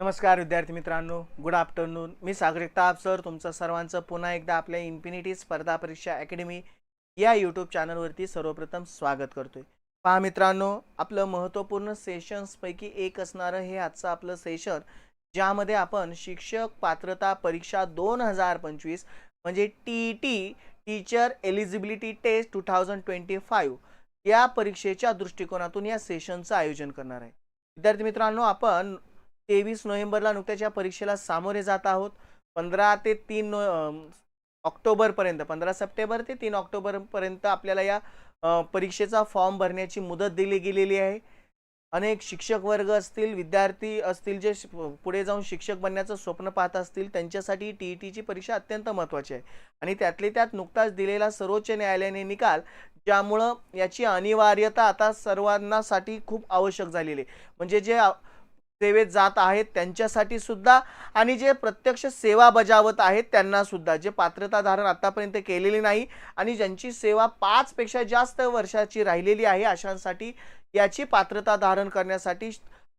नमस्कार विद्यार्थी मित्रांनो. गुड आफ्टरनून मी सागरिकता सर तुमचं सर्वांचं पुन्हा एकदा आपल्या इन्फिनिटी स्पर्धा परीक्षा अकॅडमी या यूट्यूब चॅनलवरती सर्वप्रथम स्वागत करतोय. पहा मित्रांनो आपलं महत्त्वपूर्ण सेशन्सपैकी एक असणारं हे आजचं आपलं सेशन ज्यामध्ये आपण शिक्षक पात्रता परीक्षा दोन हजार पंचवीस म्हणजे T T teacher eligibility test two thousand twenty five या परीक्षेच्या दृष्टिकोनातून या सेशनचं आयोजन करणार आहे. विद्यार्थी मित्रांनो आपण तेवीस नोव्हेंबरला नुकत्याच या परीक्षेला सामोरे जात आहोत. पंधरा ते तीन नो ऑक्टोबरपर्यंत पंधरा सप्टेंबर ते तीन ऑक्टोबरपर्यंत आपल्याला या परीक्षेचा फॉर्म भरण्याची मुदत दिली गेलेली आहे. अनेक शिक्षक वर्ग असतील विद्यार्थी असतील जे पुढे जाऊन शिक्षक बनण्याचं स्वप्न पाहत असतील त्यांच्यासाठी टी ई टीची परीक्षा अत्यंत महत्त्वाची आहे. आणि त्यातले त्यात नुकताच दिलेला सर्वोच्च न्यायालयाने निकाल ज्यामुळं याची अनिवार्यता आता सर्वांनासाठी खूप आवश्यक झालेली आहे. म्हणजे जे आ- सेवेत जात आहेत त्यांच्यासाठी सुद्धा आणि जे प्रत्यक्ष सेवा बजावत आहेत त्यांना सुद्धा. जे पात्रता धारण आतापर्यंत केलेली नाही आणि ज्यांची सेवा पाचपेक्षा जास्त वर्षाची राहिलेली आहे अशांसाठी याची पात्रता धारण करण्यासाठी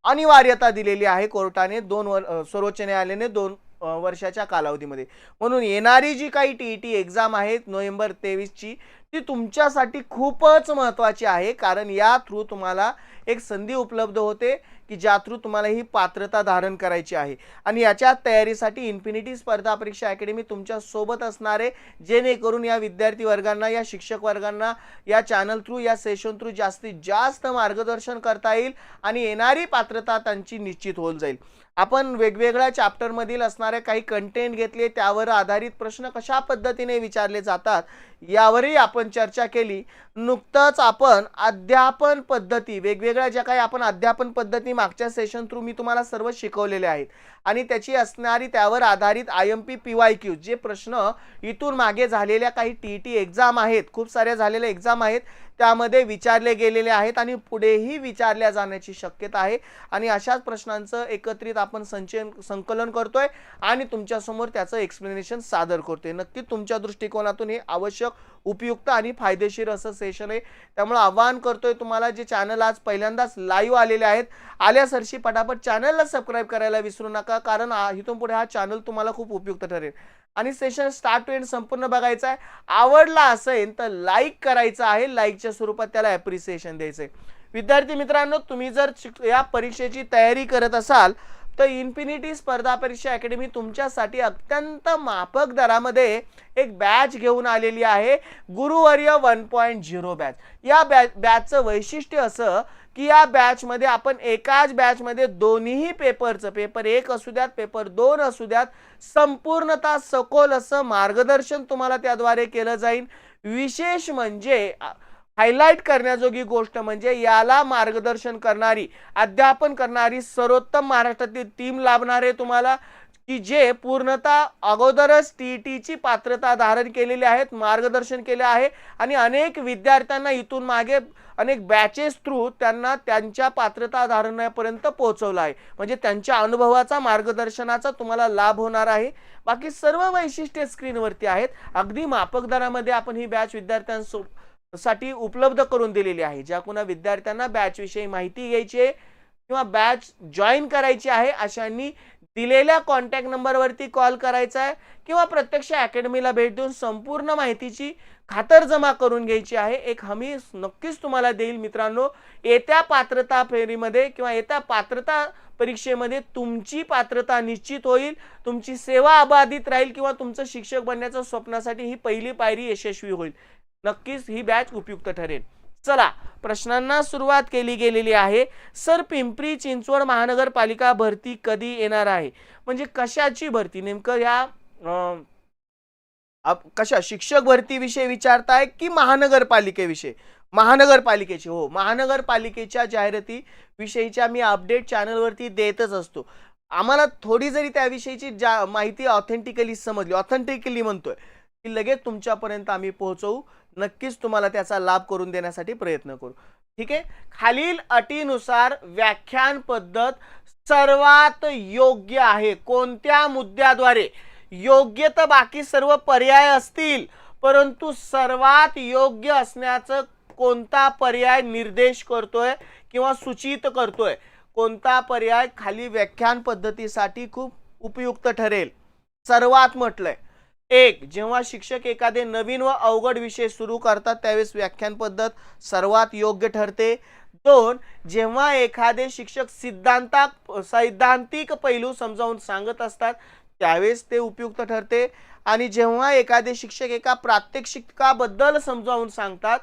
अनिवार्यता दिलेली आहे कोर्टाने दोन वर सर्वोच्च न्यायालयाने दोन वर्षाच्या कालावधीमध्ये. म्हणून येणारी जी काही टी ई टी एक्झाम आहे नोव्हेंबर तेवीसची ती तुमच्यासाठी खूपच महत्त्वाची आहे कारण या थ्रू तुम्हाला एक संधी उपलब्ध होते. की ज्या थ्रू तुम्हाला ही पात्रता धारण करायची आहे. आणि याच्या तयारीसाठी इन्फिनिटी स्पर्धा परीक्षा अकॅडमी तुमच्यासोबत असणारे जेणेकरून या विद्यार्थी वर्गांना या शिक्षक वर्गांना या चॅनल थ्रू या सेशन थ्रू जास्तीत जास्त मार्गदर्शन करता येईल आणि येणारी पात्रता त्यांची निश्चित होऊन जाईल. आपण वेगवेगळ्या चॅप्टरमधील असणारे काही कंटेंट घेतले त्यावर आधारित प्रश्न कशा पद्धतीने विचारले जातात यावरही आपण चर्चा केली. नुकतंच आपण अध्यापन पद्धती वेगवेगळ्या ज्या काही आपण अध्यापन पद्धती मागच्या सेशन थ्रू मी तुम्हाला सर्व शिकवलेले आहेत. आणि त्याची असणारी त्यावर आधारित I M P P Y Q जे प्रश्न इथून मागे झालेल्या काही टी टी एक्झाम आहेत खूप साऱ्या झालेल्या एक्झाम आहेत त्यामध्ये विचारले गेलेले आहेत आणि पुढेही विचारल्या जाण्याची शक्यता आहे. आणि अशाच प्रश्नांचं एकत्रित आपण संचयन संकलन करतोय आणि तुमच्यासमोर त्याचं एक्सप्लेनेशन सादर करतोय. नक्की तुमच्या दृष्टिकोनातून हे आवश्यक उपयुक्त आणि फायदेशीर असं सेशन आहे. त्यामुळे आवाहन करतोय तुम्हाला जे चॅनल आज पहिल्यांदाच लाईव्ह आलेले आहेत आल्यासरशी पटापट चॅनलला सबस्क्राईब करायला विसरू नका. कारण इथून पुढे हा चॅनल तुम्हाला खूप उपयुक्त ठरेल. आणि सेशन स्टार्ट टू एंड संपूर्ण बघायचं आहे आवडला असेल तर लाईक करायचं आहे. लाईकच्या स्वरूपात त्याला ॲप्रिसिएशन द्यायचं आहे विद्यार्थी मित्रांनो तुम्ही जर या परीक्षेची तयारी करत असाल तर इन्फिनिटी स्पर्धा परीक्षा अकॅडमी तुमच्यासाठी अत्यंत माफक दरामध्ये एक बॅच घेऊन आलेली आहे. गुरुवर्य वन पॉईंट झिरो बॅच या बॅ बॅचचं वैशिष्ट्य असं की या बॅचमध्ये आपण एकाच बॅचमध्ये दोन्हीही पेपरचं पेपर एक असू द्यात पेपर दोन असू द्यात संपूर्णतः सखोल असं मार्गदर्शन तुम्हाला त्याद्वारे केलं जाईल. विशेष म्हणजे हायलाईट करण्याजोगी गोष्ट म्हणजे याला मार्गदर्शन करणारी अध्यापन करणारी सर्वोत्तम महाराष्ट्रातील टीम लाभणार आहे तुम्हाला की जे पूर्णतः अगोदरच टी टीची पात्रता धारण केलेली आहेत मार्गदर्शन केले आहे आणि अनेक विद्यार्थ्यांना इथून मागे अनेक बॅचेस थ्रू त्यांना त्यांच्या पात्रता धारणापर्यंत पोहोचवलं आहे. म्हणजे त्यांच्या अनुभवाचा मार्गदर्शनाचा तुम्हाला लाभ होणार आहे. बाकी सर्व वैशिष्ट्ये स्क्रीनवरती आहेत. अगदी मापक दरामध्ये आपण ही बॅच विद्यार्थ्यांसो साठी उपलब्ध करून दिलेली आहे. ज्या कोणा विद्यार्थ्यांना बॅचविषयी माहिती घ्यायची आहे किंवा बॅच जॉईन करायची आहे अशांनी दिलेल्या कॉन्टॅक्ट नंबरवरती कॉल करायचा आहे किंवा प्रत्यक्ष अकॅडमीला भेट देऊन संपूर्ण माहितीची खातरजमा करून घ्यायची आहे. एक हमी नक्कीच तुम्हाला देईल मित्रांनो. येत्या पात्रता फेरीमध्ये किंवा येत्या पात्रता परीक्षेमध्ये तुमची पात्रता निश्चित होईल. तुमची सेवा अबाधित राहील किंवा तुमचं शिक्षक बनण्याच्या स्वप्नासाठी ही पहिली पायरी यशस्वी होईल. नक्कीच ही बॅच उपयुक्त ठरेल. चला प्रश्नांना सुरुवात केली गेलेली आहे. सर पिंपरी चिंचवड महानगरपालिका भरती कधी येणार आहे? म्हणजे कशाची भरती? नेमकं या आप- कशा शिक्षक भरतीविषयी विचारताय की महानगरपालिकेविषयी? महानगरपालिकेची हो. महानगरपालिकेच्या जाहिरातीविषयीच्या मी अपडेट चॅनलवरती देतच असतो. आम्हाला थोडी जरी त्याविषयीची जा माहिती ऑथेंटिकली समजली ऑथेंटिकली म्हणतोय की लगेच तुमच्यापर्यंत आम्ही पोहोचवू. नक्कीच तुम्हाला त्याचा लाभ करून देण्यासाठी प्रयत्न करू. ठीक आहे? खालील अटीनुसार व्याख्यान पद्धत सर्वात योग्य आहे. कोणत्या मुद्द्याद्वारे? योग्य तर बाकी सर्व पर्याय असतील परंतु सर्वात योग्य असण्याचं कोणता पर्याय निर्देश करतोय किंवा सूचित करतोय? कोणता पर्याय खाली व्याख्यान पद्धतीसाठी खूप उपयुक्त ठरेल? सर्वात म्हटलंय. एक जेव्हा शिक्षक एखादे नवीन व अवघड विषय सुरू करतात त्यावेळेस व्याख्यान पद्धत सर्वात योग्य ठरते. दोन जेव्हा एखादे शिक्षक सिद्धांता सैद्धांतिक पैलू समजावून सांगत असतात त्यावेळेस ते उपयुक्त ठरते. आणि जेव्हा एखादे शिक्षक एका प्रात्यक्षिकाबद्दल समजावून सांगतात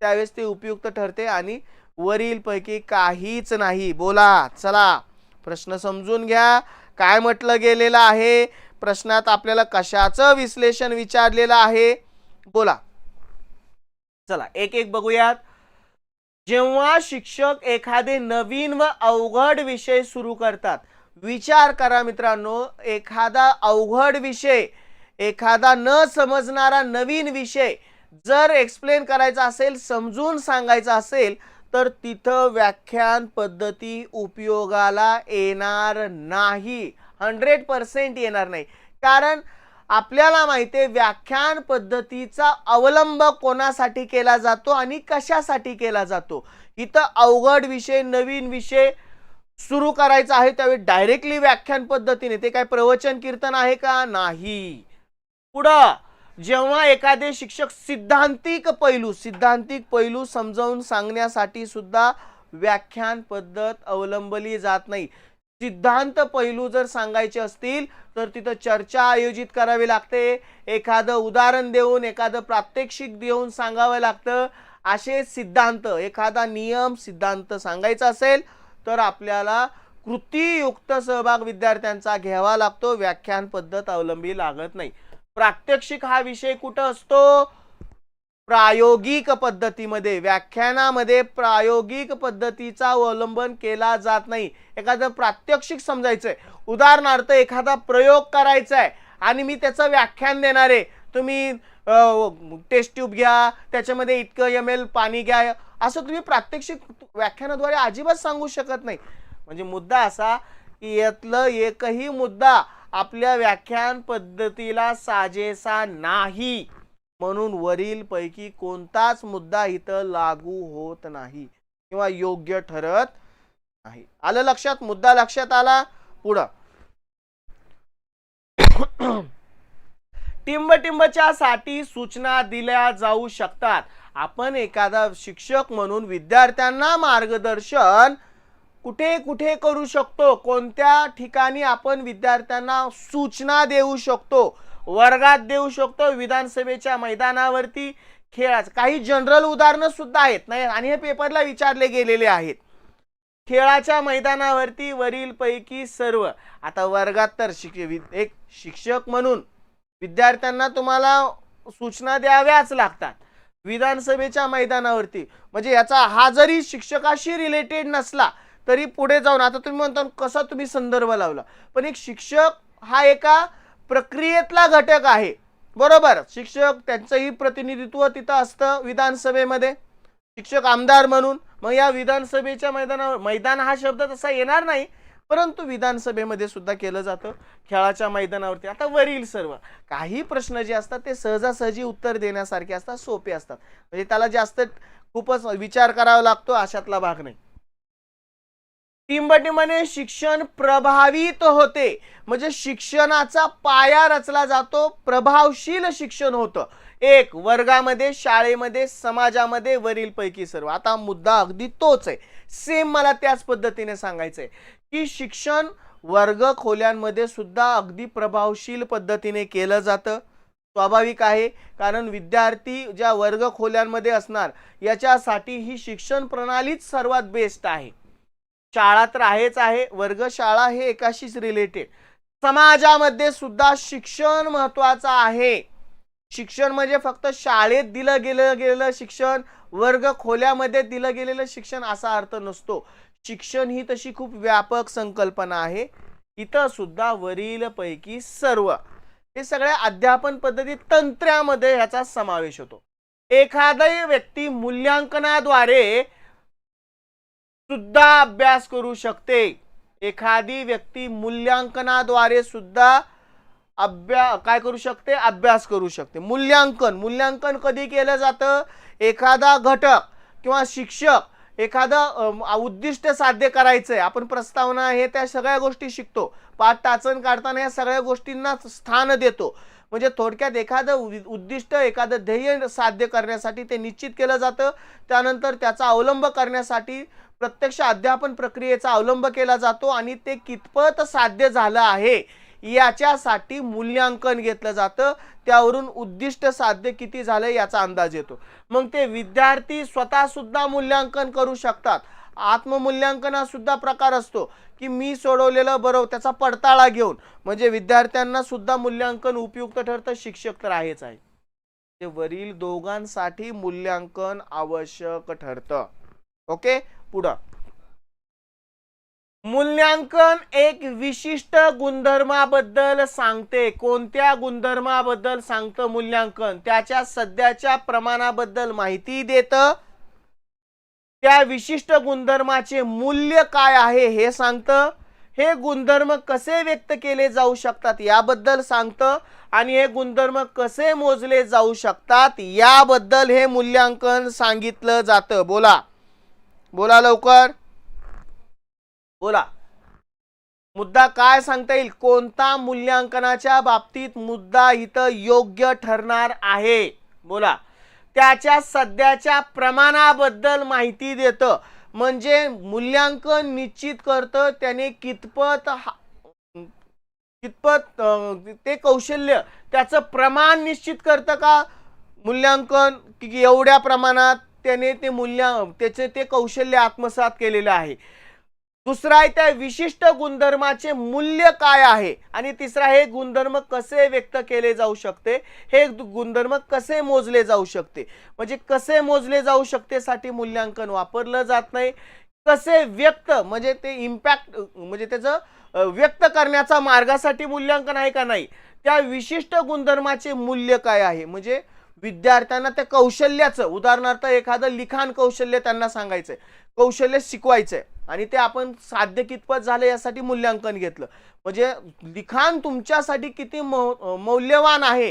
त्यावेळेस ते उपयुक्त ठरते. आणि वरीलपैकी काहीच नाही. बोला चला प्रश्न समजून घ्या. काय म्हटलं गेलेलं आहे? प्रश्नात आपल्याला कशाचं विश्लेषण विचारलेलं आहे? बोला. चला एक एक बघूयात. जेव्हा शिक्षक एखादे नवीन व अवघड विषय सुरू करतात विचार करा मित्रांनो एखादा अवघड विषय एखादा न समजणारा नवीन विषय जर एक्सप्लेन करायचा असेल समजून सांगायचा असेल तर तिथं व्याख्यान पद्धती उपयोगाला येणार नाही. हंड्रेड पर्सेंट येणार नाही. कारण आपल्याला माहिती आहे व्याख्यान पद्धतीचा अवलंब कोणासाठी केला जातो आणि कशासाठी केला जातो? इथं अवघड विषय नवीन विषय सुरू करायचा आहे त्यावेळी डायरेक्टली व्याख्यान पद्धतीने. ते काय प्रवचन कीर्तन आहे का? नाही. पुढं जेव्हा एखादे शिक्षक सिद्धांतिक पैलू सिद्धांतिक पैलू समजावून सांगण्यासाठी सुद्धा व्याख्यान पद्धत अवलंबली जात नाही. सिद्धांत पैलू जर सांगायचे असतील तर तिथं चर्चा आयोजित करावी लागते. एखादं उदाहरण देऊन एखादं प्रात्यक्षिक देऊन सांगावं लागतं. असे सिद्धांत एखादा नियम सिद्धांत सांगायचा असेल तर आपल्याला कृतीयुक्त सहभाग विद्यार्थ्यांचा घ्यावा लागतो. व्याख्यान पद्धत अवलंबी लागत नाही. प्रात्यक्षिक हा विषय कुठं असतो? प्रायोगिक पद्धतीमध्ये व्याख्यानामध्ये प्रायोगिक पद्धतीचा अवलंबन केला जात नाही. एखादं प्रात्यक्षिक समजायचंय. उदाहरणार्थ एखादा प्रयोग करायचा आहे आणि मी त्याचं व्याख्यान देणार आहे. तुम्ही टेस्ट ट्यूब घ्या त्याच्यामध्ये इतकं एम एल पाणी घ्या. असं तुम्ही प्रात्यक्षिक व्याख्यानाद्वारे अजिबात सांगू शकत नाही. म्हणजे मुद्दा असा की यातलं एकही मुद्दा आपल्या व्याख्यान पद्धतीला साजेसा नाही. म्हणून वरील पैकी कोणताच मुद्दा इथं लागू होत नाही किंवा योग्य ठरत नाही. आलं लक्षात? मुद्दा लक्षात आला? पुढं. टिंबटिंबच्या साठी सूचना दिल्या जाऊ शकतात. आपण एखादा शिक्षक म्हणून विद्यार्थ्यांना मार्गदर्शन कुठे कुठे करू शकतो? कोणत्या ठिकाणी आपण विद्यार्थ्यांना सूचना देऊ शकतो? वर्गात देऊ शकतो. विधानसभेच्या मैदानावरती खेळाच. काही जनरल उदाहरणं सुद्धा आहेत. नाही आणि हे पेपरला विचारले गेलेले आहेत. खेळाच्या मैदानावरती वरील पैकी सर्व. आता वर्गात तर शिक वि- एक शिक्षक म्हणून विद्यार्थ्यांना तुम्हाला सूचना द्याव्याच लागतात. विधानसभेच्या मैदानावरती. म्हणजे याचा हा जरी शिक्षकाशी रिलेटेड नसला तरी पुढे जाऊन आता तुम्ही म्हणता कसा तुम्ही संदर्भ लावला? पण एक शिक्षक हा एका प्रक्रियेतला घटक आहे. बरोबर? शिक्षक त्यांचंही प्रतिनिधित्व तिथं असतं विधानसभेमध्ये. शिक्षक आमदार म्हणून. मग या विधानसभेच्या मैदानावर मैदान हा शब्द तसा येणार नाही परंतु विधानसभेमध्ये सुद्धा केलं जातं. खेळाच्या मैदानावरती. आता वरील सर्व. काही प्रश्न जे असतात ते सहजासहजी उत्तर देण्यासारखे असतात सोपे असतात. म्हणजे त्याला जास्त खूपच विचार करावा लागतो अशातला भाग नाही. टिंबटिंबाने शिक्षण प्रभावित होते. म्हणजे शिक्षणाचा पाया रचला जातो प्रभावशील शिक्षण होतं. एक वर्गामध्ये शाळेमध्ये समाजामध्ये वरील पैकी सर्व. आता मुद्दा अगदी तोच आहे. सेम मला त्याच पद्धतीने सांगायचं आहे की शिक्षण वर्ग खोल्यांमध्ये सुद्धा अगदी प्रभावशील पद्धतीने केलं जातं. स्वाभाविक आहे. कारण विद्यार्थी ज्या वर्ग खोल्यांमध्ये असणार याच्यासाठी ही शिक्षण प्रणालीच सर्वात बेस्ट आहे. शाळा तर आहेच आहे वर्गशाळा हे एकाशीच रिलेटेड समाजामध्ये सुद्धा शिक्षण महत्वाचं आहे. शिक्षण म्हणजे फक्त शाळेत दिलं गेलं गेलेलं शिक्षण वर्ग खोल्यामध्ये दिलं गेलेलं शिक्षण असा अर्थ नसतो. शिक्षण ही तशी खूप व्यापक संकल्पना आहे. इथं सुद्धा वरील पैकी सर्व. हे सगळ्या अध्यापन पद्धती तंत्र्यामध्ये ह्याचा समावेश होतो. एखादी व्यक्ती मूल्यांकनाद्वारे सुद्धा अभ्यास करू शकते. एखादी व्यक्ती मूल्यांकनाद्वारे सुद्धा अभ्या काय करू शकते? अभ्यास करू शकते. मूल्यांकन मूल्यांकन कधी केलं जातं? एखादा घटक किंवा शिक्षक एखादं उद्दिष्ट साध्य करायचं आहे आपण प्रस्तावना हे त्या सगळ्या गोष्टी शिकतो. पाठ टाचण काढताना या सगळ्या गोष्टींना स्थान देतो. म्हणजे थोडक्यात एखादं उ- उद्दिष्ट एखादं ध्येय साध्य करण्यासाठी ते निश्चित केलं जातं. त्यानंतर त्याचा अवलंब करण्यासाठी प्रत्यक्ष अध्यापन प्रक्रियेचा अवलंब केला जातो आणि ते कितपत साध्य झालं आहे याच्यासाठी मूल्यांकन घेतलं जातं. त्यावरून उद्दिष्ट साध्य किती झालं याचा अंदाज येतो. मग ते विद्यार्थी स्वतःसुद्धा मूल्यांकन करू शकतात. आत्ममूल्यांकन हा सुद्धा प्रकार असतो की मी सोडवलेलं बरोबर त्याचा पडताळा घेऊन. म्हणजे विद्यार्थ्यांना सुद्धा मूल्यांकन उपयुक्त ठरतं शिक्षक तर आहेच आहे. ते वरील दोघांसाठी मूल्यांकन आवश्यक ठरतं. ओके? पुढं. मूल्यांकन एक विशिष्ट गुणधर्माबद्दल सांगते. कोणत्या गुणधर्माबद्दल सांगतं मूल्यांकन? त्याच्या सध्याच्या प्रमाणाबद्दल माहिती देतं. त्या विशिष्ट गुणधर्माचे मूल्य काय आहे हे सांगतं. हे गुणधर्म कसे व्यक्त केले जाऊ शकतात याबद्दल सांगतं आणि हे गुणधर्म कसे मोजले जाऊ शकतात याबद्दल हे मूल्यांकन सांगितलं जातं. बोला. बोला लवकर. बोला. मुद्दा काय सांगता येईल? कोणता मूल्यांकनाच्या बाबतीत मुद्दा इथं योग्य ठरणार आहे? बोला. त्याच्या सध्याच्या प्रमाणाबद्दल माहिती देतं. म्हणजे मूल्यांकन निश्चित करतं त्याने कितपत हा- कितपत ते कौशल्य त्याचं प्रमाण निश्चित करतं का? मूल्यांकन की एवढ्या प्रमाणात? त्याने ते मूल्य त्याचे ते कौशल्य आत्मसात केलेलं आहे. दुसरा आहे त्या विशिष्ट गुणधर्माचे मूल्य काय आहे? आणि तिसरा हे गुणधर्म कसे व्यक्त केले जाऊ शकते? हे गुणधर्म कसे मोजले जाऊ शकते? म्हणजे कसे मोजले जाऊ शकते साठी मूल्यांकन वापरलं जात नाही. कसे व्यक्त म्हणजे ते इम्पॅक्ट म्हणजे त्याचं व्यक्त करण्याचा मार्गासाठी मूल्यांकन आहे का नाही? त्या विशिष्ट गुणधर्माचे मूल्य काय आहे? म्हणजे विद्यार्थ्यांना त्या कौशल्याचं उदाहरणार्थ एखादं लिखाण कौशल्य त्यांना सांगायचंय कौशल्य शिकवायचंय आणि ते आपण साध्य कितपत झालं यासाठी मूल्यांकन घेतलं. म्हणजे लिखाण तुमच्यासाठी किती मौ- मौल्यवान आहे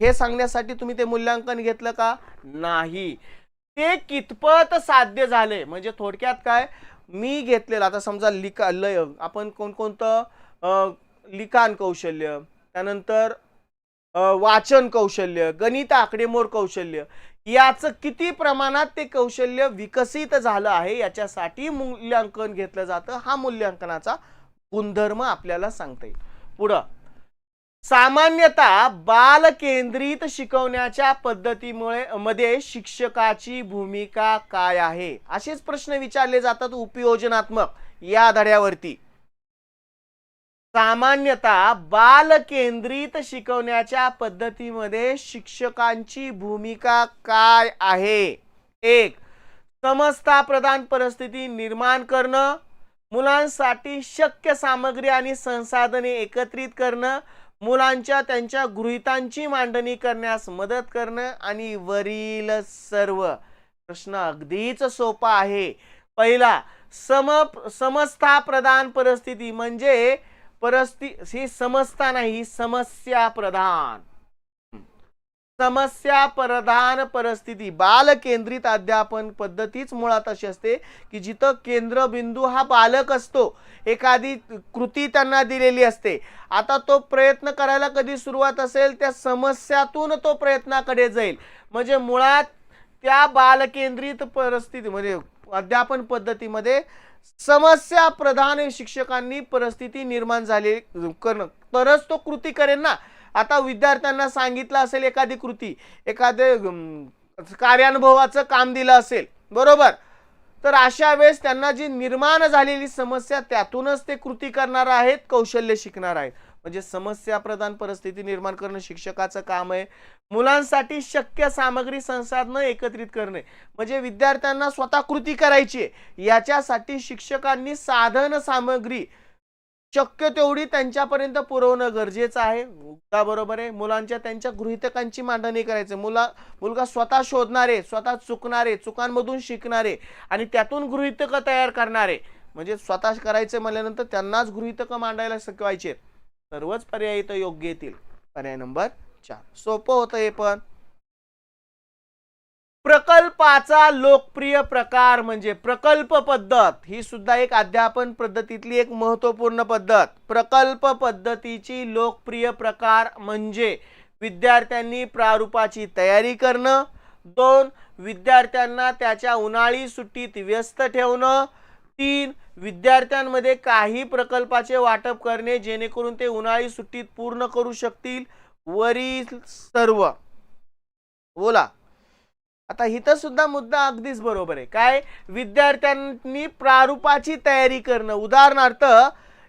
हे सांगण्यासाठी तुम्ही ते मूल्यांकन घेतलं का? नाही. ते कितपत साध्य झाले म्हणजे थोडक्यात काय? मी घेतलेलं आता समजा लिका लय आपण कोणकोणतं लिखाण कौशल्य त्यानंतर वाचन कौशल्य गणित आकडेमोड कौशल्य याचं किती प्रमाणात ते कौशल्य विकसित झालं आहे याच्यासाठी मूल्यांकन घेतलं जातं. हा मूल्यांकनाचा गुणधर्म आपल्याला सांगता येईल. पुढं. सामान्यतः बाल केंद्रित शिकवण्याच्या पद्धतीमुळे मध्ये शिक्षकाची भूमिका काय आहे? असेच प्रश्न विचारले जातात उपयोजनात्मक या धड्यावरती. सामान्यतः बाल केंद्रित शिकवण्याच्या पद्धतीमध्ये शिक्षकांची भूमिका काय आहे? एक समस्ता प्रधान परिस्थिती निर्माण करणं मुलांसाठी शक्य सामग्री आणि संसाधने एकत्रित करणं मुलांच्या त्यांच्या गृहितांची मांडणी करण्यास मदत करणं आणि वरील सर्व. प्रश्न अगदीच सोपा आहे. पहिला सम समस्ता प्रधान परिस्थिती म्हणजे परिस्थिती ही समजता नाही समस्या प्रधान. समस्या प्रधान परिस्थिती. बाल केंद्रित अध्यापन पद्धतीच मुळात अशी असते की जिथं केंद्रबिंदू हा बालक असतो एखादी कृती त्यांना दिलेली असते. आता तो प्रयत्न करायला कधी सुरुवात असेल त्या समस्यातून तो प्रयत्नाकडे जाईल. म्हणजे मुळात त्या बालकेंद्रित परिस्थिती म्हणजे अध्यापन पद्धतीमध्ये समस्या प्रधान शिक्षकांनी परिस्थिती निर्माण झाली करणं. तरच तो कृती करेन ना. आता विद्यार्थ्यांना सांगितलं असेल एखादी कृती एखादे कार्यानुभवाचं काम दिलं असेल बरोबर? तर अशा वेळेस त्यांना जी निर्माण झालेली समस्या त्यातूनच ते कृती करणार आहेत कौशल्य शिकणार आहेत. म्हणजे समस्या प्रधान परिस्थिती निर्माण करणं शिक्षकाचं काम आहे. मुलांसाठी शक्य सामग्री संसाधनं एकत्रित करणे. म्हणजे विद्यार्थ्यांना स्वतः कृती करायची आहे. याच्यासाठी शिक्षकांनी साधन सामग्री शक्य तेवढी त्यांच्यापर्यंत पुरवणं गरजेचं आहे. मुद्दा बरोबर आहे? मुलांच्या त्यांच्या गृहितकांची मांडणी करायचं. मुला मुलगा स्वतः शोधणारे स्वतः चुकणारे चुकांमधून शिकणारे आणि त्यातून गृहितकं तयार करणारे. म्हणजे स्वतः करायचे म्हणल्यानंतर त्यांनाच गृहितकं मांडायला शिकवायचे सर्वच पर्याय इथं योग्य येतील. पर्याय नंबर चार. सोपं होतं हे पण. प्रकल्पाचा लोकप्रिय प्रकार म्हणजे प्रकल्प पद्धत. ही सुद्धा एक अध्यापन पद्धतीतली एक महत्त्वपूर्ण पद्धत. प्रकल्प पद्धतीची लोकप्रिय प्रकार म्हणजे विद्यार्थ्यांनी प्रारूपाची तयारी करणं. दोन विद्यार्थ्यांना त्याच्या उन्हाळी सुट्टीत व्यस्त ठेवणं. तीन विद्यार्थ्यांमध्ये काही प्रकल्पाचे वाटप करणे जेणेकरून ते उन्हाळी सुट्टीत पूर्ण करू शकतील. वरील सर्व. बोला. आता इथं सुद्धा मुद्दा अगदीच बरोबर आहे. काय? विद्यार्थ्यांनी प्रारूपाची तयारी करणं. उदाहरणार्थ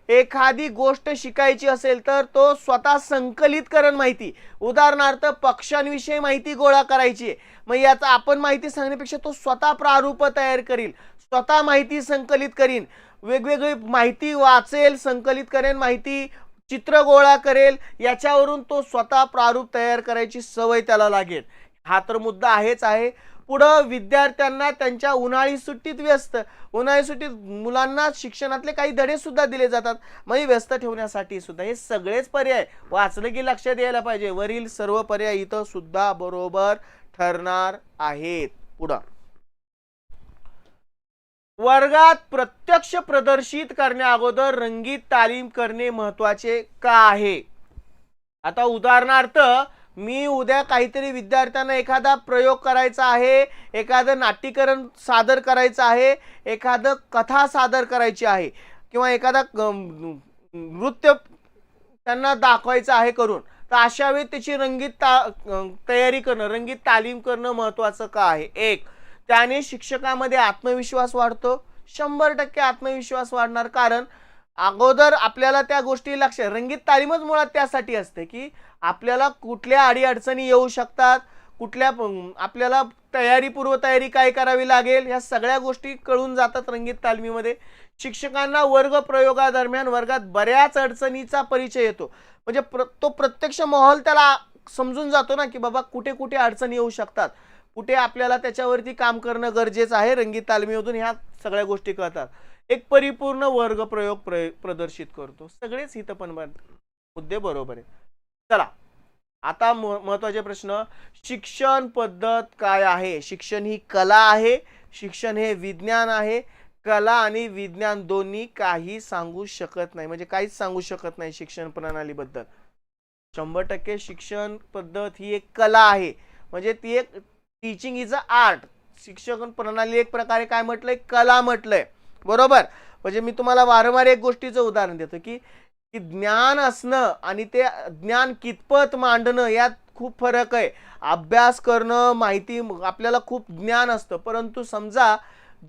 एखादी गोष्ट शिकायची असेल तर तो स्वतः संकलित करण माहिती. उदाहरणार्थ पक्ष्यांविषयी माहिती गोळा करायची मग याचा आपण माहिती सांगण्यापेक्षा तो स्वतः प्रारूप तयार करील. स्वतः माहिती संकलित करीन. वेगवेगळी माहिती वाचेल संकलित करेन माहिती चित्र गोळा करेल याच्यावरून तो स्वतः प्रारूप तयार करायची सवय त्याला लागेल. हा तर मुद्दा आहेच आहे. पुढं विद्यार्थ्यांना त्यांच्या उन्हाळी सुट्टीत व्यस्त उन्हाळी सुट्टीत मुलांना शिक्षणातले काही धडे सुद्धा दिले जातात. मग व्यस्त ठेवण्यासाठी सुद्धा हे सगळेच पर्याय वाचलं की लक्षात यायला पाहिजे. वरील सर्व पर्याय इथं सुद्धा बरोबर ठरणार आहेत. पुढं. वर्गात प्रत्यक्ष प्रदर्शित करण्या अगोदर रंगीत तालीम करणे महत्त्वाचे का आहे? आता उदाहरणार्थ मी उद्या काहीतरी विद्यार्थ्यांना एखादा प्रयोग करायचा आहे एखादं नाट्यकरण सादर करायचं आहे एखादं कथा सादर करायची आहे किंवा एखादा नृत्य त्यांना दाखवायचं आहे करून तर अशा वेळी त्याची रंगीत ता तयारी करणं रंगीत तालीम करणं महत्त्वाचं का आहे? एक. त्याने शिक्षकामध्ये आत्मविश्वास वाढतो. शंभर टक्के आत्मविश्वास वाढणार कारण अगोदर आपल्याला त्या गोष्टी लक्ष रंगीत तालीमच मुळात त्यासाठी असते की आपल्याला कुठल्या अडीअडचणी येऊ शकतात कुठल्या आपल्याला तयारी पूर्वतयारी काय करावी लागेल ह्या सगळ्या गोष्टी कळून जातात रंगीत तालमीमध्ये. शिक्षकांना वर्ग प्रयोगादरम्यान वर्गात बऱ्याच अडचणीचा परिचय येतो. म्हणजे प्र तो प्रत्यक्ष माहोल त्याला समजून जातो ना की बाबा कुठे कुठे अडचणी येऊ शकतात. कुठे आपल्याला त्याच्यावरती काम करणं गरजेचं आहे रंगीत तालमीमधून ह्या सगळ्या गोष्टी कळतात. एक परिपूर्ण वर्ग प्रयोग प्र प्रदर्शित करतो. सगळेच इथं पण बन- मुद्दे बरोबर आहे चला आता म- महत्त्वाचे प्रश्न. शिक्षण पद्धत काय आहे? शिक्षण ही कला आहे शिक्षण हे विज्ञान आहे. कला आणि विज्ञान दोन्ही काही सांगू शकत नाही म्हणजे काहीच सांगू शकत नाही शिक्षण प्रणालीबद्दल. शंभर टक्के शिक्षण पद्धत ही एक कला आहे. म्हणजे ती एक टीचिंग इज अ आर्ट शिक्षण प्रणाली एक प्रकारे काय म्हटलंय? कला म्हटलंय. बरोबर? म्हणजे मी तुम्हाला वारंवार एक गोष्टीचं उदाहरण देतो की की ज्ञान असणं आणि ते ज्ञान कितपत मांडणं यात खूप फरक आहे. अभ्यास करणं माहिती आपल्याला खूप ज्ञान असतं. परंतु समजा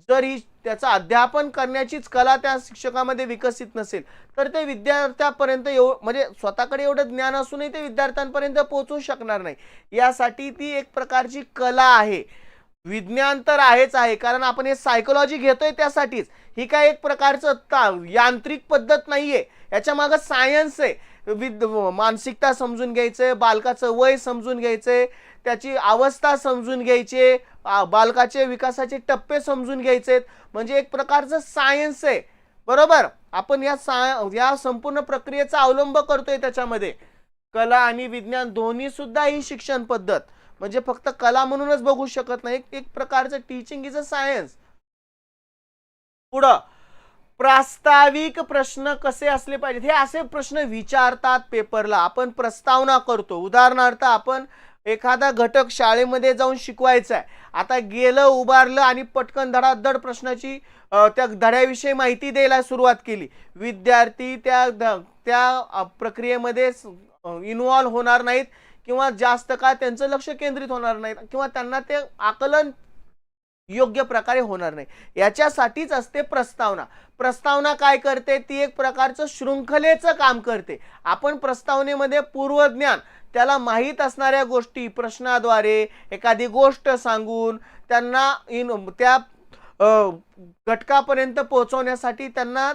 जर ही त्याचं अध्यापन करण्याचीच कला त्या शिक्षकामध्ये विकसित नसेल तर ते विद्यार्थ्यापर्यंत एव म्हणजे स्वतःकडे एवढं ज्ञान असूनही ते विद्यार्थ्यांपर्यंत पोहोचू शकणार नाही. यासाठी ती एक प्रकारची कला आहे. विज्ञान तर आहेच आहे कारण आपण हे सायकोलॉजी घेतोय त्यासाठीच. ही काय एक प्रकारचं ता- यांत्रिक पद्धत नाही याच्या मागं सायन्स आहे. विद मानसिकता समजून घ्यायचंय बालकाचं वय समजून घ्यायचंय. त्याची अवस्था समजून घ्यायची बालकाचे विकासाचे टप्पे समजून घ्यायचेत म्हणजे एक प्रकारचं सायन्स आहे. बरोबर? आपण या सा या संपूर्ण प्रक्रियेचा अवलंब करतोय त्याच्यामध्ये. कला आणि विज्ञान दोन्ही सुद्धा ही शिक्षण पद्धत. म्हणजे फक्त कला म्हणूनच बघू शकत नाही. एक प्रकारचं टीचिंग इज अ सायन्स पुढं प्रास्ताविक प्रश्न कसे असले पाहिजेत? हे असे प्रश्न विचारतात पेपरला आपण प्रस्तावना करतो. उदाहरणार्थ आपण एखादा घटक शाळेमध्ये जाऊन शिकवायचा आहे आता गेलं उभारलं आणि पटकन धडाधड प्रश्नाची त्या धड्याविषयी माहिती द्यायला सुरुवात केली. विद्यार्थी त्या ध- त्या प्रक्रियेमध्ये इन्व्हॉल्व होणार नाहीत किंवा जास्त काळ त्यांचं लक्ष केंद्रित होणार नाही किंवा त्यांना ते आकलन योग्य प्रकारे होणार नाही. याच्यासाठीच असते प्रस्तावना. प्रस्तावना काय करते? ती एक प्रकारचं शृंखलेचं काम करते. आपण प्रस्तावनेमध्ये पूर्वज्ञान त्याला माहीत असणाऱ्या गोष्टी प्रश्नाद्वारे एखादी गोष्ट सांगून त्यांना इन त्या घटकापर्यंत पोहोचवण्यासाठी त्यांना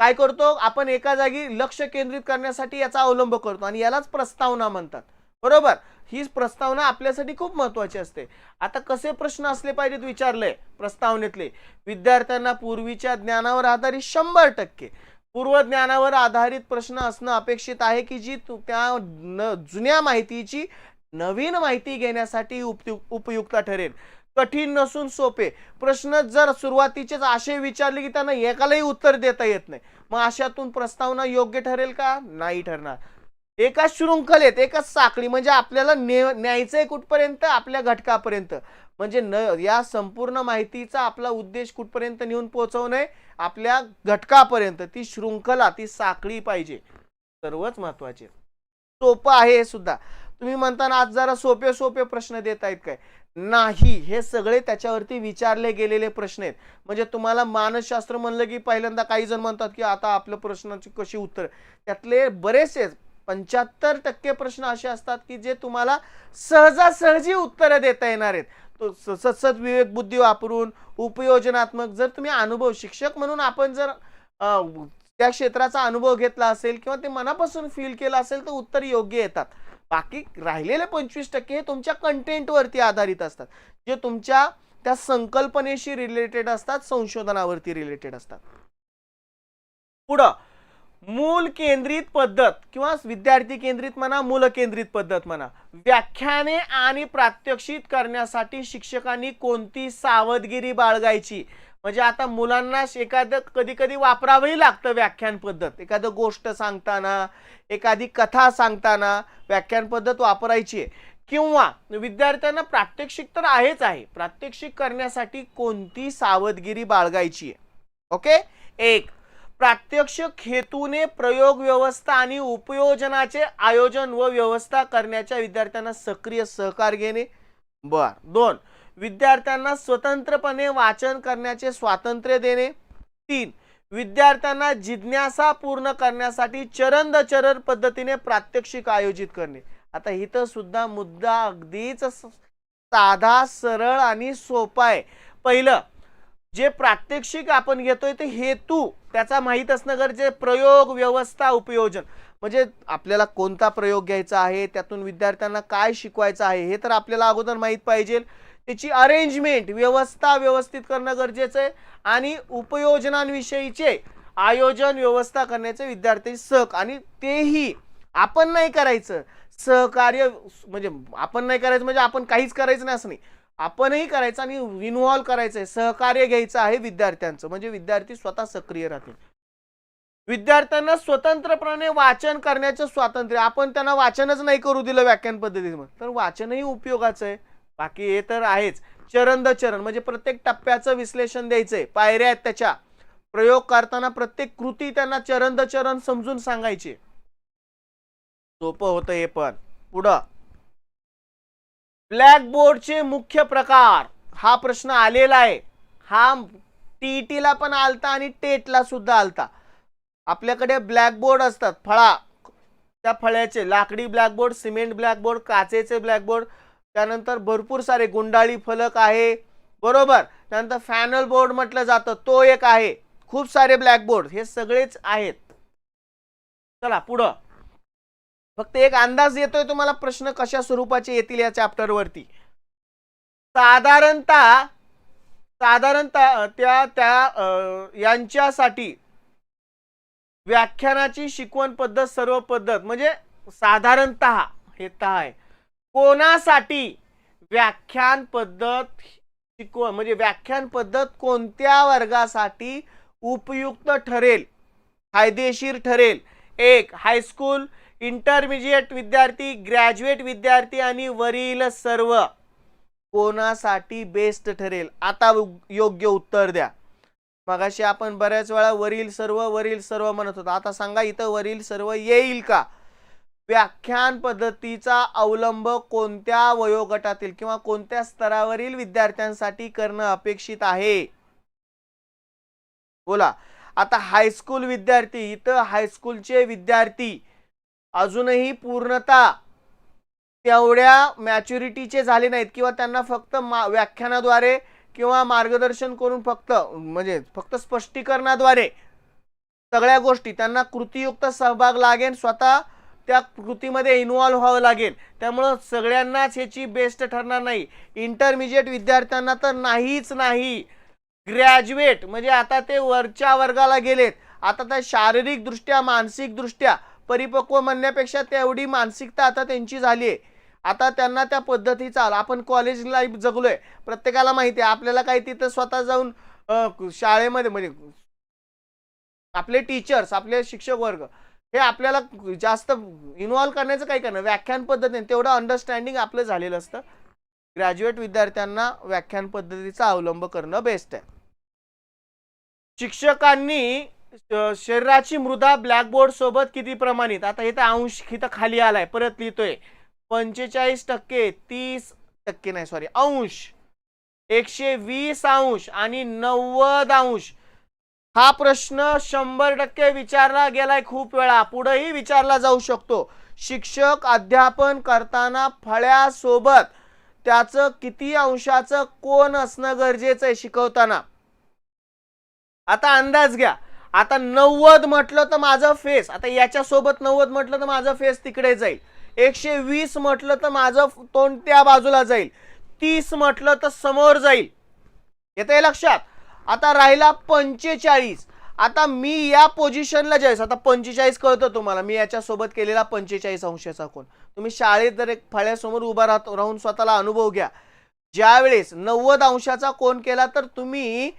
काय करतो? आपण एका जागी लक्ष केंद्रित करण्यासाठी याचा अवलंब करतो आणि यालाच प्रस्तावना म्हणतात. बरोबर? ही प्रस्तावना आपल्यासाठी खूप महत्वाची असते. आता कसे प्रश्न असले पाहिजेत विचारले प्रस्तावनेतले? विद्यार्थ्यांना पूर्वीच्या ज्ञानावर आधारित शंभर टक्के. पूर्वज्ञानावर आधारित प्रश्न असणं अपेक्षित आहे की जी त्या न- जुन्या माहितीची नवीन माहिती घेण्यासाठी उपयु उपयुक्त ठरेल. कठीण नसून सोपे. प्रश्न जर सुरुवातीचेच असे विचारले की त्यांना एकालाही उत्तर देता येत नाही मग अशातून प्रस्तावना योग्य ठरेल का? नाही ठरणार. एका शृंखलेत एका साखळी म्हणजे आपल्याला ने न्यायचंय कुठपर्यंत? आपल्या घटकापर्यंत. म्हणजे न या संपूर्ण माहितीचा आपला उद्देश कुठपर्यंत नेऊन पोहोचवणे आपल्या घटकापर्यंत ती शृंखला ती साखळी पाहिजे. सर्वच महत्त्वाचे सोपं आहे हे सुद्धा. तुम्ही म्हणताना आज जरा सोपे सोपे प्रश्न देत आहेत काय? नाही हे सगळे त्याच्यावरती विचारले गेलेले प्रश्न आहेत. म्हणजे तुम्हाला मानसशास्त्र म्हणलं की पहिल्यांदा काही जण म्हणतात की आता आपल्या प्रश्नाची कशी उत्तर? त्यातले बरेचसे पंच्याहत्तर टक्के प्रश्न असे असतात की जे तुम्हाला सहजासहजी उत्तरं देता येणार आहेत. सतसत स- विवेक बुद्धी वापरून उपयोजनात्मक जर तुम्ही अनुभव शिक्षक म्हणून आपण जर त्या क्षेत्राचा अनुभव घेतला असेल किंवा ते मनापासून फील केलं असेल तर उत्तर योग्य येतात. बाकी राहिलेले पंचवीस टक्के हे तुमच्या कंटेंटवरती आधारित असतात. जे तुमच्या त्या संकल्पनेशी रिलेटेड असतात संशोधनावरती रिलेटेड असतात. पुढं मूल केंद्रित पद्धत किंवा विद्यार्थी केंद्रित म्हणा मूल केंद्रित पद्धत म्हणा व्याख्याने आणि प्रात्यक्षित करण्यासाठी शिक्षकांनी कोणती सावधगिरी बाळगायची? म्हणजे आता मुलांना एखादं कधी कधी वापरावंही लागतं व्याख्यान पद्धत. एखादं गोष्ट सांगताना एखादी कथा सांगताना व्याख्यान पद्धत वापरायची. आहे किंवा विद्यार्थ्यांना प्रात्यक्षिक तर आहेच आहे. प्रात्यक्षिक करण्यासाठी कोणती सावधगिरी बाळगायची? आहे ओके? एक प्रात्यक्षिक हेतूने प्रयोग व्यवस्था आणि उपयोजनाचे आयोजन व व्यवस्था करण्याच्या विद्यार्थ्यांना सक्रिय सहकार घेणे. बर. दोन. विद्यार्थ्यांना स्वतंत्रपणे वाचन करण्याचे स्वातंत्र्य देणे. तीन. विद्यार्थ्यांना जिज्ञासा पूर्ण करण्यासाठी चरण चरण पद्धतीने प्रात्यक्षिक आयोजित करणे. आता इथं सुद्धा मुद्दा अगदीच साधा सरळ आणि सोपा आहे. पहिलं जे प्रात्यक्षिक आपण घेतोय ते हेतू त्याचा माहीत असणं गरजे प्रयोग व्यवस्था उपयोजन. म्हणजे आपल्याला कोणता प्रयोग घ्यायचा आहे त्यातून विद्यार्थ्यांना काय शिकवायचं आहे हे तर आपल्याला अगोदर माहीत पाहिजे. त्याची अरेंजमेंट व्यवस्था व्यवस्थित करणं गरजेचं आहे आणि उपयोजनांविषयीचे आयोजन व्यवस्था करण्याचे विद्यार्थी सक आणि तेही. आपण नाही करायचं. सहकार्य म्हणजे आपण नाही करायचं म्हणजे आपण काहीच करायचं नाही असं नाही. आपणही करायचं आणि इन्व्हॉल्व करायचं आहे सहकार्य घ्यायचं आहे विद्यार्थ्यांचं. म्हणजे विद्यार्थी स्वतः सक्रिय राहतील. विद्यार्थ्यांना स्वतंत्रपणे वाचन करण्याचं स्वातंत्र्य. आपण त्यांना वाचनच नाही करू दिलं व्याख्यान पद्धतीमध्ये. तर वाचनही उपयोगाचं आहे. बाकी हे तर आहेच. चरण द चरण. म्हणजे प्रत्येक टप्प्याचं विश्लेषण द्यायचंय. पायऱ्या आहेत त्याच्या. प्रयोग करताना प्रत्येक कृती त्यांना चरण द चरण समजून सांगायची. सोपं होतं हे पण. पुढं. ब्लॅकबोर्डचे मुख्य प्रकार. हा प्रश्न आलेला आहे. हा टीईटीला पण आलता आणि टेटला सुद्धा आलता. आपल्याकडे ब्लॅकबोर्ड असतात. फळा. त्या फळ्याचे. लाकडी ब्लॅकबोर्ड सिमेंट ब्लॅकबोर्ड काचेचे ब्लॅकबोर्ड. त्यानंतर भरपूर सारे गुंडाळी फलक आहे. बरोबर. त्यानंतर फॅनल बोर्ड म्हटलं जातं. तो एक आहे. खूप सारे ब्लॅकबोर्ड. हे सगळेच आहेत. चला पुढं. फक्त एक अंदाज येतोय तुम्हाला प्रश्न कशा स्वरूपाचे येतील या चॅप्टर वरती साधारणतः साधारणतः त्या त्या अं, यांच्यासाठी व्याख्यानाची शिकवण पद्धत सर्व पद्धत म्हणजे साधारणतः हे तः आहे. कोणासाठी व्याख्यान पद्धत शिकवण म्हणजे व्याख्यान पद्धत कोणत्या वर्गासाठी उपयुक्त ठरेल? फायदेशीर ठरेल? एक हायस्कूल इंटरमिजिएट विद्यार्थी ग्रॅज्युएट विद्यार्थी आणि वरील सर्व कोणासाठी बेस्ट ठरेल? आता योग्य उत्तर द्या. मगाशी आपण बऱ्याच वेळा वरील सर्व वरील सर्व म्हणत होतो. आता सांगा इथं वरील सर्व येईल का? व्याख्यान पद्धतीचा अवलंब कोणत्या वयोगटातील किंवा कोणत्या स्तरावरील विद्यार्थ्यांसाठी करणं अपेक्षित आहे? बोला. आता हायस्कूल विद्यार्थी इथं हायस्कूलचे विद्यार्थी अजूनही पूर्णता तेवढ्या मॅच्युरिटीचे झाले नाहीत किंवा त्यांना फक्त मा व्याख्यानाद्वारे किंवा मार्गदर्शन करून फक्त म्हणजे फक्त स्पष्टीकरणाद्वारे सगळ्या गोष्टी त्यांना कृतीयुक्त सहभाग लागेल स्वतः त्या कृतीमध्ये इन्व्हॉल्व व्हावं लागेल. त्यामुळं सगळ्यांनाच ह्याची बेस्ट ठरणार नाही. इंटरमिजिएट विद्यार्थ्यांना तर नाहीच नाही. ग्रॅज्युएट म्हणजे आता ते वरच्या वर्गाला गेलेत. आता त्या शारीरिकदृष्ट्या मानसिकदृष्ट्या परिपक्व म्हणण्यापेक्षा तेवढी मानसिकता आता त्यांची झाली आहे. आता त्यांना त्या पद्धतीचा आपण कॉलेज लाईफ जगलोय. प्रत्येकाला माहिती आहे आपल्याला काही तिथं स्वतः जाऊन शाळेमध्ये म्हणजे आपले टीचर्स आपले शिक्षक वर्ग हे आपल्याला जास्त इन्व्हॉल्व करण्याचं काही करणं व्याख्यान पद्धतीने तेवढं अंडरस्टँडिंग आपलं झालेलं असतं. ग्रॅज्युएट विद्यार्थ्यांना व्याख्यान पद्धतीचा अवलंब करणं बेस्ट आहे. शिक्षकांनी शरीराची मृदा ब्लॅकबोर्ड सोबत किती प्रमाणित? आता इथं अंश इथं खाली आलाय परत लिहितोय. पंचेचाळीस टक्के तीस टक्के नाही सॉरी अंश. एकशे वीस अंश आणि नव्वद अंश. हा प्रश्न शंभर टक्के विचारला गेलाय खूप वेळा. पुढेही विचारला जाऊ शकतो. शिक्षक अध्यापन करताना फळ्यासोबत त्याचं किती अंशाचं कोण असणं गरजेचं आहे शिकवताना? आता अंदाज घ्या. आता नव्वद म्हटलं तर माझं फेस आता याच्यासोबत नव्वद म्हटलं तर माझं फेस तिकडे जाईल. एकशे वीस म्हटलं तर माझं तोंड त्या बाजूला जाईल. तीस म्हटलं तर समोर जाईल. येते लक्षात? आता राहिला पंचेचाळीस. आता मी या पोझिशनला ज्यावेळेस आता पंचेचाळीस कळतं तुम्हाला. मी याच्यासोबत केलेला पंचेचाळीस अंशाचा कोण तुम्ही शाळेत जर एक फळ्यासमोर उभा राहत राहून स्वतःला अनुभव घ्या. ज्यावेळेस नव्वद अंशाचा कोण केला तर तुम्ही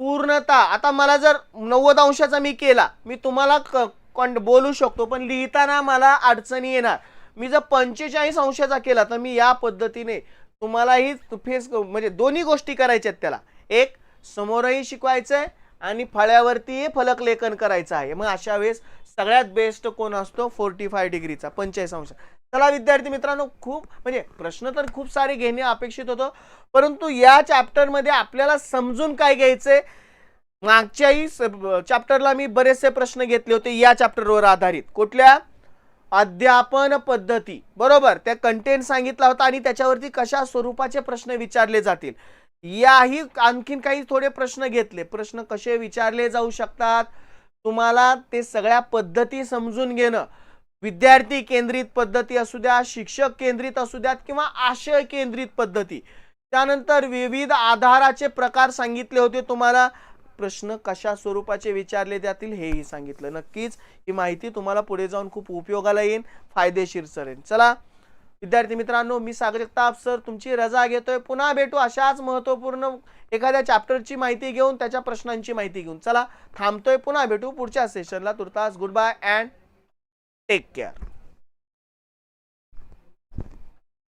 पूर्णता. आता मला जर नव्वद अंशाचा मी केला मी तुम्हाला क- कॉन- बोलू शकतो पण लिहिताना मला अडचणी येणार. मी जर पंचेचाळीस अंशाचा केला तर मी या पद्धतीने तुम्हालाही फेस म्हणजे दोन्ही गोष्टी करायच्या आहेत त्याला. एक समोरही शिकवायचं आहे आणि फळ्यावरती फलक लेखन करायचं आहे. मग अशा वेळेस सगळ्यात बेस्ट कोण असतो? फोर्टी फाय डिग्रीचा पंचेचाळीस अंश. चला विद्यार्थी मित्रांनो खूप म्हणजे प्रश्न तर खूप सारे घेणे अपेक्षित होतं परंतु या चॅप्टरमध्ये आपल्याला समजून काय घ्यायचे मागच्याही चॅप्टरला मी बरेचसे प्रश्न घेतले होते या चॅप्टरवर आधारित. कुठल्या? अध्यापन पद्धती. बरोबर त्या कंटेंट सांगितला होता आणि त्याच्यावरती कशा स्वरूपाचे प्रश्न विचारले जातील? याही आणखीन काही थोडे प्रश्न घेतले. प्रश्न कसे विचारले जाऊ शकतात? तुम्हाला ते सगळ्या पद्धती समजून घेणं. विद्यार्थी केंद्रित पद्धती असू द्या शिक्षक केंद्रित असू द्यात किंवा आशय केंद्रित पद्धती. त्यानंतर विविध आधाराचे प्रकार सांगितले होते. तुम्हाला प्रश्न कशा स्वरूपाचे विचारले जातील हेही सांगितलं. नक्कीच ही माहिती तुम्हाला पुढे जाऊन खूप उपयोगाला येईल फायदेशीर ठरेल. चला विद्यार्थी मित्रांनो मी सागर जगताप सर तुमची रजा घेतोय. पुन्हा भेटू अशाच महत्त्वपूर्ण एखाद्या चॅप्टरची माहिती घेऊन त्याच्या प्रश्नांची माहिती घेऊन. चला थांबतोय पुन्हा भेटू पुढच्या सेशनला तुर्तास good bye and take care